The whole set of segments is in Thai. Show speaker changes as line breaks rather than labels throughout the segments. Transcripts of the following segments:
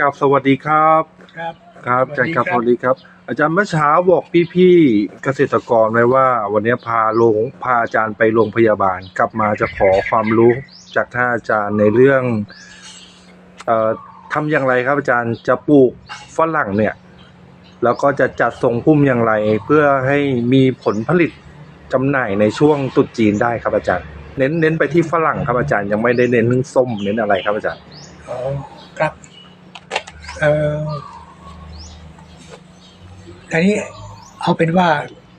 ครับสวัสดีครับ
ครับ
ครับอาจารย์ครับ
ส
ส
วั
วั
ส
ส
ดี
ดี
ค
ค
รั
รับบอาจารย์เมื่อเช้าบอกพี่ๆเกษตรกรไว้ว่า วันนี้พาลงพาอาจารย์ไปโรงพยาบาล กลับมาจะขอความรู้จากท่านอาจารย์ในเรื่อง เอ่อทำอย่างไรครับ อาจารย์จะปลูกฝรั่งเนี่ย แล้วก็จะจัดทรงพุ่มอย่างไร เพื่อให้มีผลผลิตจำหน่ายในช่วงตรุษจีนได้ครับอาจารย์ เน้นเน้นไปที่ฝรั่งครับอาจารย์ยังไม่ได้เน้นเรื่องส้มเน้นอะไรครับอาจารย์
อ๋อครับ เอ่ออันนี้เอาเป็นว่า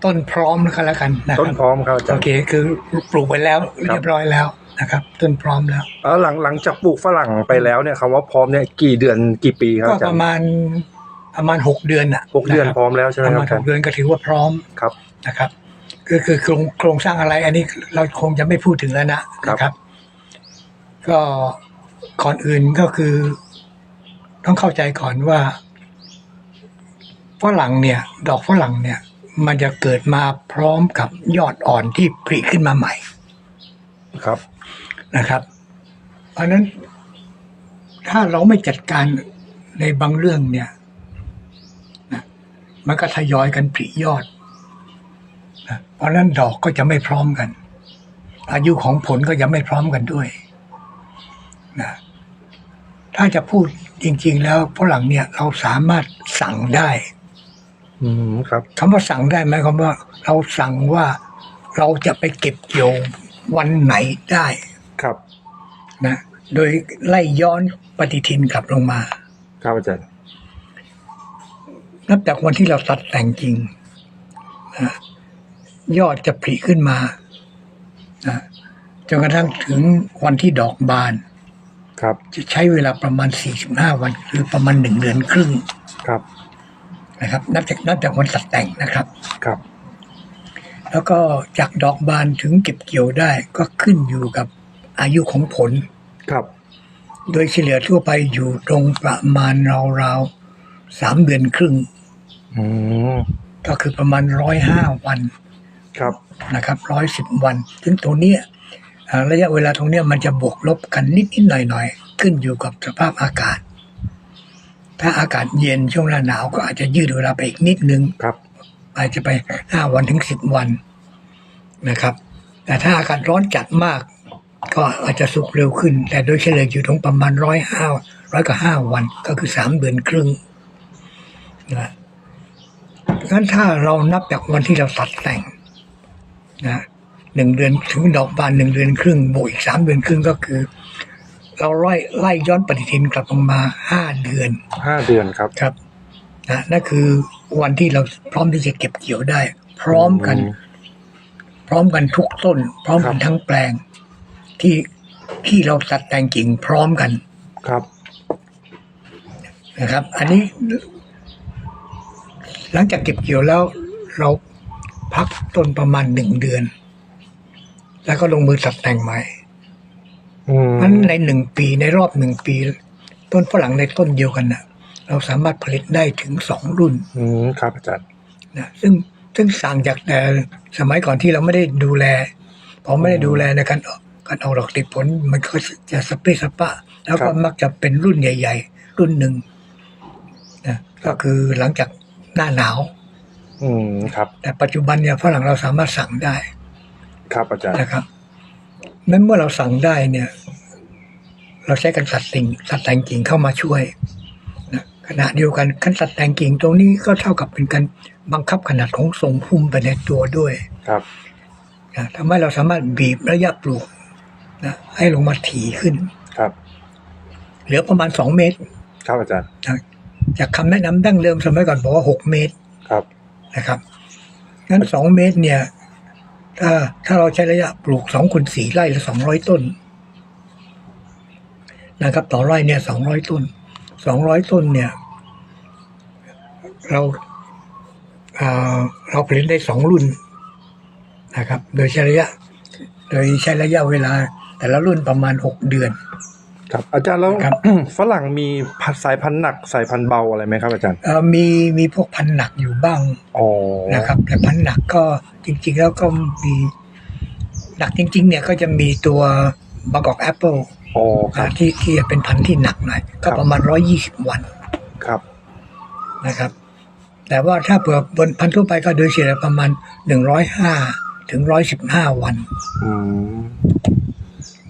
ต้นพร้อมแล้วกันแล้วกันนะค
ต้น
รับ
พร้อมครับอาจาร
โอ
ย์
เค คือปลูกไปแล้วเรียบร้อยแล้วนะครับ ต้นพร้อมแล้ว
เออหลังหลังจากปลูกฝรั่งไปแล้วเนี่ยคำว่าพร้อมเนี่ยกี่เดือนกี่ปีครับ
ก็
อาจา
ป
ร
ระ
ย์
มาณประมาณหกเดือนอะ
หกเดือนะ
คบ
พร้อมแล้วใช่ไหม
ประ
ครั
มา
บ
ณ
อา
ห
จาร
ก
ย์
เดือนก็ถือว่าพร้อม
ครับ
นะครับก็คือโครงโครงสร้างอะไร อันนี้เราคงจะไม่พูดถึงแล้วนะครับ นะครับ ก็ก่อนอื่นก็คือ ต้องเข้าใจก่อนว่าฝรั่งเนี่ย ดอกฝรั่งเนี่ย มันจะเกิดมาพร้อมกับยอดอ่อนที่ผลิขึ้นมาใหม่
ครับ
นะครับ เพราะฉะนั้นถ้าเราไม่จัดการในบางเรื่องเนี่ยนะมันก็ทยอยกันผลิยอดนะเพราะฉะนั้นดอกก็จะไม่พร้อมกัน อายุของผลก็จะไม่พร้อมกันด้วยนะถ้าจะพูด จริง ๆ แล้วฝรั่งเนี่ยเราสามารถสั่งได้
อืมครับ
คำว่าสั่งได้ไหมความว่า เราสั่งว่าเราจะไปเก็บเกี่ยววันไหนได้
ครับ
นะ โดยไล่ย้อนปฏิทินกลับลงมา
ครับอาจารย์
นับจากวันที่เราตัดแต่งจริงนะยอดจะผลิขึ้นมานะจนกระทั่งถึงวันที่ดอกบาน
ครับ
จะใช้เวลาประมาณ 45 วันหรือประมาณหนึ่งเดือนครึ่ง
ครับ
นะครับ นับจากนับจากวันตัดแต่งนะครับ
ครับ
แล้วก็จากดอกบานถึงเก็บเกี่ยวได้ก็ขึ้นอยู่กับอายุของผล
ครับ
โดยเฉลี่ยทั่วไปอยู่ตรงประมาณราวๆสามเดือนครึ่ง
อืม
ก็คือประมาณร้อยห้าวัน
ครับ
นะครับร้อยสิบวันถึงตรงเนี้ยอ่าระยะเวลาตรงเนี้ยมันจะบวกลบกันนิดนิดๆหน่อยหน่อยๆ ขึ้นอยู่กับสภาพอากาศ ถ้าอากาศเย็นช่วงหน้าหนาวก็อาจจะยืดเวลาไปอีกนิดนึง
ครับ
อาจจะไปห้าวันถึงสิบวันนะครับ แต่ถ้าอากาศร้อนจัดมาก ก็อาจจะสุกเร็วขึ้น แต่โดยเฉลี่ยอยู่ตรงประมาณร้อยห้าร้อยกับห้าวันก็คือสามเดือนครึ่งนะงั้นถ้าเรานับจากวันที่เราตัดแต่งนะหนึ่งเดือนถึงดอกบานหนึ่งเดือนครึ่งบวกอีกสามเดือนครึ่งก็คือ เราไล่ไล่ย้อนปฏิทินกลับลงมาห้าเดือน
ห้าเดือนครับ
ครับนะนั่นคือวันที่เราพร้อมที่จะเก็บเกี่ยวได้ พร้อมกัน
อืม
พร้อมกันทุกต้น พร้อมกัน
ครับ
ทั้งแปลง ที่ที่เราตัดแต่งกิ่งพร้อมกัน
ครับ
นะครับ อันนี้ หลังจากเก็บเกี่ยวแล้ว เราพักต้นประมาณหนึ่งเดือน แล้วก็ลงมือตัดแต่งใหม่
อื ม
เพราะฉะนั้นในหนึ่งปีในรอบหนึ่งปี ต้นฝรั่งในต้นเดียวกันนะเราสามารถผลิตได้ถึงสองรุ่น
อืมครับอาจารย์
นะซึ่งซึ่งสั่งจากแต่สมัยก่อนที่เราไม่ได้ดูแลพอไม่ได้ดูแลในการออกการออกดอกติดผล มันก็จะสเปรย์สปะ แล้วก็มักจะเป็นรุ่นใหญ่ ๆ รุ่นหนึ่งนะก็คือหลังจากหน้าหนาว
อืมครับ
แต่ปัจจุบันเนี่ยฝรั่งเราสามารถสั่งได้
ครับอาจารย์
นะครับ นั้นเมื่อเราสั่งได้เนี่ย เราใช้การตัดสิ่งตัดแต่งกิ่งเข้ามาช่วยนะขณะเดียวกันการตัดแต่งกิ่งตรงนี้ก็เท่ากับเป็นการบังคับขนาดของทรงพุ่มไปในตัวด้วย
ครับ
นะทำให้เราสามารถบีบระยะปลูกนะให้ลงมาถี่ขึ้น
ครับ
เหลือประมาณสองเมตร
ครับอาจารย์
นะจากคำแนะนำดั้งเดิมสมัยก่อนบอกว่าหกเมตร
ครับ
นะครับงั้นสองเมตรเนี่ย ถ้าถ้าเราใช้ระยะปลูกสองคูณสี่ไร่ละสองร้อยต้น นะครับ ต่อไร่เนี่ยสองร้อยต้นสองร้อยต้นเนี่ย เราอ่าเราผลิตได้สองรุ่นนะครับ โดยใช้ระยะ โดยใช้ระยะเวลา แต่ละรุ่นประมาณหกเดือน
ครับอาจารย์แล้ว
ครับ
ฝรั่งมีพันสายพันธุ์หนักสายพันธุ์เบาอะไรไหมครับอาจารย์
เอ่อมีมีพวกพันธุ์หนักอยู่บ้าง
อ๋อ
นะครับ แต่พันธุ์หนักก็จริง ๆ แล้วก็มีหนักจริง ๆ เนี่ยก็จะมีตัวบางกอกแอปเปิล
อ๋อครับ
ที่ที่จะเป็นพันธุ์ที่หนักหน่อยก็
ครับ
ประมาณร้อยี่สิบวัน
ครับ
นะครับ แต่ว่าถ้าเผื่อบนพันธุ์ทั่วไปก็โดยเฉลี่ยประมาณหนึ่งร้อยห้าถึงร้อยสิบห้าวัน
อืม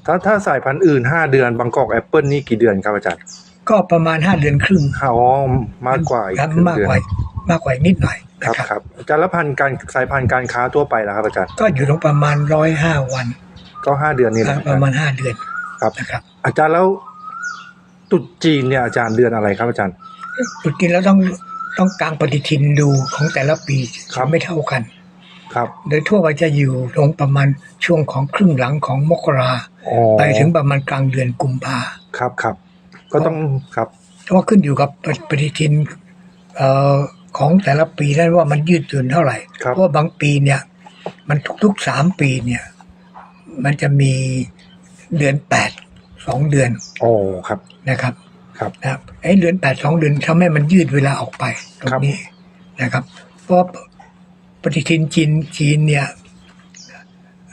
ถ้าถ้าสายพันธุ์อื่นห้าเดือนบางกอกแอปเปิลนี่กี่เดือนครับอาจารย์
ก็ประมาณห้าเดือนครึ่ง
อ๋อมากกว่าอีก
ครับ
ครึ่ง
มาก
เดือน
กว่ามากกว่านิดหน่อย
ครั
นะ
บ
ครับ
ครับอาจารย์แล้วพันธุ์การสายพันธุ์การค้าทั่วไปล่ะครับอาจารย์
ก็อยู่ตรงประมาณร้อยห้าวัน
ก็ห้าเดือนนี่แหละ
ประมาณห้าเดือน
ครับ
นะครับ
อาจารย์แล้วตรุษจีนเนี่ยอาจารย์เดือนอะไรครับอาจารย์
จุดนี้แล้วต้องต้องกางปฏิทินดูของแต่ละปี
ครับ
ไม่เท่ากัน
ครับ
โดยทั่วไปจะอยู่ตรงประมาณช่วงของครึ่งหลังของมกรา
อ๋อ
ไปถึงประมาณกลางเดือนกุมภา
ครับครับ ก็ต้องครับ
เพราะว่าขึ้นอยู่กับปปฏิทินเอ่อของแต่ละปีนั้นว่ามันยืดหยุ่นเท่าไหร่
ครับ
เพราะว่าบางปีเนี่ย มันทุกๆสามปีเนี่ย มันจะมีเดือนแปดสองเดือน
อ๋อครับ
นะครับ
ครับ
นะครับไอ้เดือนแปดสองเดือนทำให้มันยืดเวลาออกไปตรง
ครับ
นี้นะครับ เพราะว่า ปฏิทินจีนจีนเนี่ย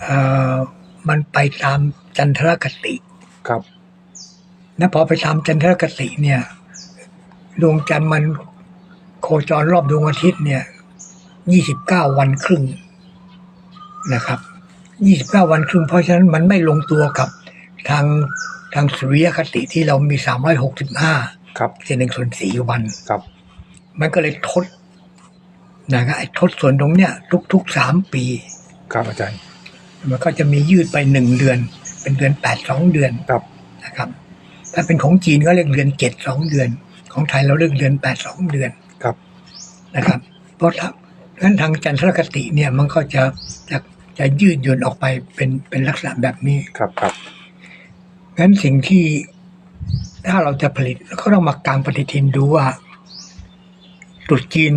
เอ่อมันไปตามจันทรคติ
ครับ
นะพอไปตามจันทรคติเนี่ยดวงจันทร์มันโคจรรอบดวงอาทิตย์เนี่ยยี่สิบเก้าวันครึ่งนะครับยี่สิบเก้าวันครึ่งเพราะฉะนั้นมันไม่ลงตัวกับทางทางสุริยคติที่เรามีสามร้อยหกสิบห้า
ครับ
เศษหนึ่งส่วนสี่วัน
ครับ
มันก็เลยทด นะครับไอ้ทดส่วนตรงเนี้ยทุกๆสามปี
ครับอาจารย์
มันก็จะมียืดไปหนึ่งเดือน เป็นเดือนแปดสองเดือน
ครับ
นะครับ ถ้าเป็นของจีนก็เรียกเดือนเจ็ดสองเดือน ของไทยเราเรียกเดือนแปดสองเดือน
ครับ
นะครับ เพราะถ้างั้นทางจันทรคติเนี่ยมันก็จะจะจะยืดหยุ่นออกไปเป็นเป็นลักษณะแบบนี้
ครับครับ
งั้นสิ่งที่ถ้าเราจะผลิตเราก็ต้องมากางปฏิทินดูว่าตรุษจีน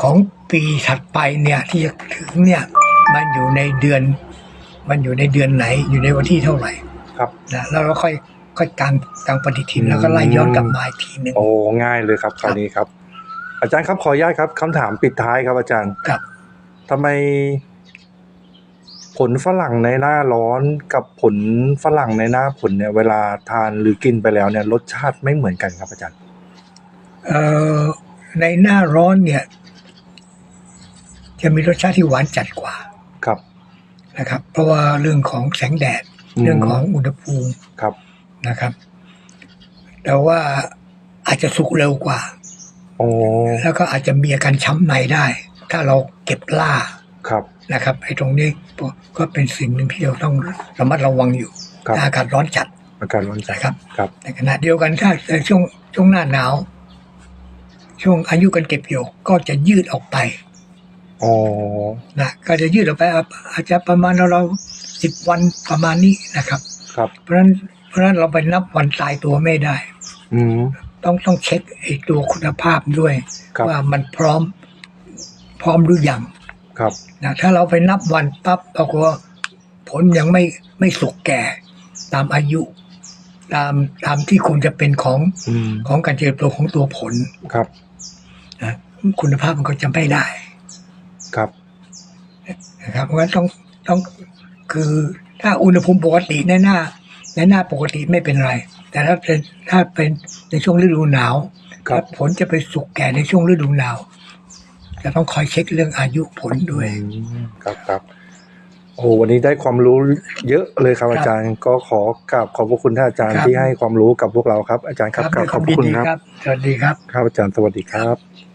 ของปีถัดไปเนี่ยที่จะถึงเนี่ยมันอยู่ในเดือน มันอยู่ในเดือนไหนอยู่ในวันที่เท่าไหร่
ครับ
นะแล้วเราค่อยค่อยกางกางปฏิทินแล้วก็ไล่ย้อนกลับมาอีกทีหนึ่ง
โอ้ง่ายเลยครับคราวนี้ครับ อาจารย์ครับขออนุญาตครับคำถามปิดท้ายครับอาจารย์
กับ
ทำไม ผลฝรั่งในหน้าร้อนกับผลฝรั่งในหน้าฝนเนี่ย เวลาทานหรือกินไปแล้วเนี่ย รสชาติไม่เหมือนกันครับอาจารย์
เอ่อในหน้าร้อนเนี่ย จะมีรสชาติที่หวานจัดกว่า
ครับ
นะครับ เพราะว่าเรื่องของแสงแดด
อืม
เรื่องของอุณหภูมิ
ครับ
นะครับ แต่ว่าอาจจะสุกเร็วกว่า
โอ้
แล้วก็อาจจะมีอาการช้ำในได้ ถ้าเราเก็บล่า
ครับ
นะครับไอ้ตรงนี้ก็เป็นสิ่งหนึ่งที่เราต้องระมัดระวังอยู่
ครับ
ถ้าอากาศร้อนจัด
อากาศร้อนจัด
นะครับ
ครับ
ในขณะเดียวกันถ้าในช่วงช่วงหน้าหนาว ช่วงอายุการเก็บเกี่ยวก็จะยืดออกไป
อ๋อ
นะก็จะยืดออกไปอาจจะประมาณเราสิบวันประมาณนี้นะครับ
ครับ
เพราะฉะนั้นเพราะฉะนั้นเราไปนับวันตายตัวไม่ได้
อืม
ต้องต้องเช็คไอ้ตัวคุณภาพด้วย
ครับ
ว่ามันพร้อมพร้อมหรือยัง
ครับ
นะถ้าเราไปนับวันปั๊บปรากฏว่าผลยังไม่ไม่สุกแก่ ตามอายุ ตามตามที่ควรจะเป็นของ
อืม
ของการเจริญตัวของตัวผล
ครับ
นะคุณภาพมันก็จะไม่ได้
ครับ
นะครับเพราะฉะนั้นต้องต้องคือถ้าอุณหภูมิปกติในหน้าในหน้าปกติไม่เป็นไร แต่ถ้าเป็นถ้าเป็นในช่วงฤดูหนาว
ครับ
แล้วผลจะไปสุกแก่ในช่วงฤดูหนาวจะต้องคอยเช็คเรื่องอายุผลด้วย
อืมครับครับโอ้วันนี้ได้ความรู้เยอะเลยครับ
ครับ
อาจารย์ ก็ขอกราบขอบพระคุณท่านอาจารย์
ครับ
ที่ให้ความรู้กับพวกเราครับ อาจารย์ครับกราบขอบพระคุณ
ดี
ครับ
ครับ สวัสดีครับ
ครับอาจารย์สวัสดีครับ